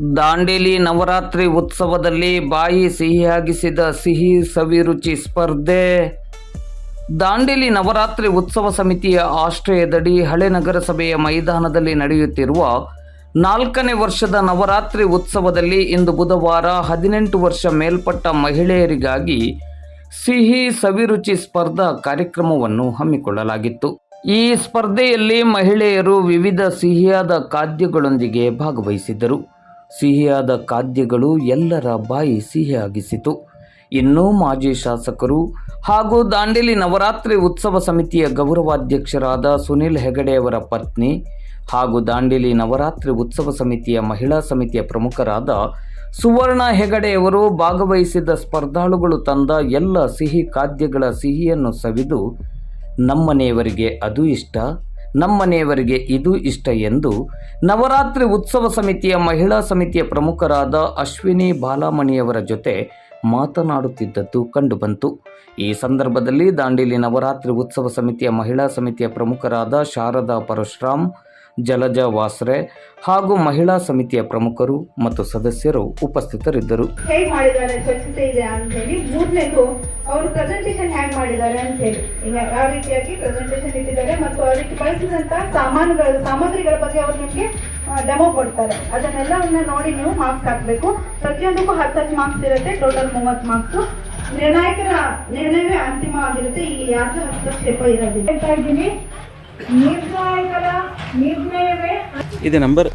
ದಾಂಡೇಲಿ ನವರಾತ್ರಿ ಉತ್ಸವದಲ್ಲಿ ಬಾಯಿ ಸಿಹಿಯಾಗಿಸಿದ ಸಿಹಿ ಸವಿರುಚಿ ಸ್ಪರ್ಧೆ. ದಾಂಡೇಲಿ ನವರಾತ್ರಿ ಉತ್ಸವ ಸಮಿತಿಯ ಆಶ್ರಯದಡಿ ಹಳೆ ನಗರಸಭೆಯ ಮೈದಾನದಲ್ಲಿ ನಡೆಯುತ್ತಿರುವ ನಾಲ್ಕನೇ ವರ್ಷದ ನವರಾತ್ರಿ ಉತ್ಸವದಲ್ಲಿ ಇಂದು ಬುಧವಾರ ಹದಿನೆಂಟು ವರ್ಷ ಮೇಲ್ಪಟ್ಟ ಮಹಿಳೆಯರಿಗಾಗಿ ಸಿಹಿ ಸವಿರುಚಿ ಸ್ಪರ್ಧಾ ಕಾರ್ಯಕ್ರಮವನ್ನು ಹಮ್ಮಿಕೊಳ್ಳಲಾಗಿತ್ತು. ಈ ಸ್ಪರ್ಧೆಯಲ್ಲಿ ಮಹಿಳೆಯರು ವಿವಿಧ ಸಿಹಿಯಾದ ಖಾದ್ಯಗಳೊಂದಿಗೆ ಭಾಗವಹಿಸಿದ್ದರು. ಸಿಹಿಯಾದ ಖಾದ್ಯಗಳು ಎಲ್ಲರ ಬಾಯಿ ಸಿಹಿಯಾಗಿಸಿತು. ಇನ್ನು ಮಾಜಿ ಶಾಸಕರು ಹಾಗೂ ದಾಂಡೇಲಿ ನವರಾತ್ರಿ ಉತ್ಸವ ಸಮಿತಿಯ ಗೌರವಾಧ್ಯಕ್ಷರಾದ ಸುನಿಲ್ ಹೆಗಡೆಯವರ ಪತ್ನಿ ಹಾಗೂ ದಾಂಡೇಲಿ ನವರಾತ್ರಿ ಉತ್ಸವ ಸಮಿತಿಯ ಮಹಿಳಾ ಸಮಿತಿಯ ಪ್ರಮುಖರಾದ ಸುವರ್ಣ ಹೆಗಡೆಯವರು ಭಾಗವಹಿಸಿದ ಸ್ಪರ್ಧಾಳುಗಳು ತಂದ ಎಲ್ಲ ಸಿಹಿ ಖಾದ್ಯಗಳ ಸಿಹಿಯನ್ನು ಸವಿದು ನಮ್ಮನೆಯವರಿಗೆ ಅದು ಇಷ್ಟ. ನಮ್ಮನೆಯವರಿಗೆ ಇದು ಇಷ್ಟ ಎಂದು ನವರಾತ್ರಿ ಉತ್ಸವ ಸಮಿತಿಯ ಮಹಿಳಾ ಸಮಿತಿಯ ಪ್ರಮುಖರಾದ ಅಶ್ವಿನಿ ಬಾಲಾಮಣಿಯವರ ಜೊತೆ ಮಾತನಾಡುತ್ತಿದ್ದದ್ದು ಕಂಡುಬಂತು. ಈ ಸಂದರ್ಭದಲ್ಲಿ ದಾಂಡೇಲಿ ನವರಾತ್ರಿ ಉತ್ಸವ ಸಮಿತಿಯ ಮಹಿಳಾ ಸಮಿತಿಯ ಪ್ರಮುಖರಾದ ಶಾರದಾ ಪರಶುರಾಮ್ ಜಲಜಾ ವಾಸ್ರೆ ಹಾಗೂ ಮಹಿಳಾ ಸಮಿತಿಯ ಪ್ರಮುಖರು ಮತ್ತು ಸದಸ್ಯರು ಉಪಸ್ಥಿತರಿದ್ದರು. ಹೇಗೆ ಮಾಡಿದ್ದಾರೆ ಸ್ವಚ್ಛತೆ ಇದೆ ಅಂತ ಹೇಳಿ ಮೂರನೇದು ಅವರು ಪ್ರೆಸೆಂಟೇಷನ್ ಹ್ಯಾಂಗ್ ಮಾಡಿದ್ದಾರೆ ಅಂತ ಹೇಳಿ. ಯಾವ ರೀತಿಯಾಗಿ ಪ್ರೆಸೆಂಟೇಷನ್ ಇಟ್ಟಿದ್ದಾರೆ ಮತ್ತು ಅದಕ್ಕೆ ಬಳಸಿದಂತ ಸಾಮಾನುಗಳ, ಸಾಮಗ್ರಿಗಳ ಬಗ್ಗೆ ಅವ್ರು ನಿಮಗೆ ಡೆಮೋ ಕೊಡ್ತಾರೆ. ಅದನ್ನೆಲ್ಲವನ್ನ ನೋಡಿ ನೀವು ಮಾರ್ಕ್ಸ್ ಹಾಕ್ಬೇಕು. ಪ್ರತಿಯೊಂದಕ್ಕೂ ಹತ್ತು ಹತ್ತು ಮಾರ್ಕ್ಸ್ ಇರುತ್ತೆ ಟೋಟಲ್ ಮೂವತ್ತು ಮಾರ್ಕ್ಸ್ ನಿರ್ಣಾಯಕರ ನಿರ್ಣಯವೇ ಅಂತಿಮವಾಗಿರುತ್ತೆ ಇಲ್ಲಿ ಯಾರ್ದು ಹಸ್ತಕ್ಷೇಪ ಇರೋದಿಲ್ಲ. ಹೇಳ್ತಾ ಇದ್ದೀನಿ ನಿರ್ಣಾಯಕರ ನಿರ್ಣಯವೇ ಇದು ನಂಬರ್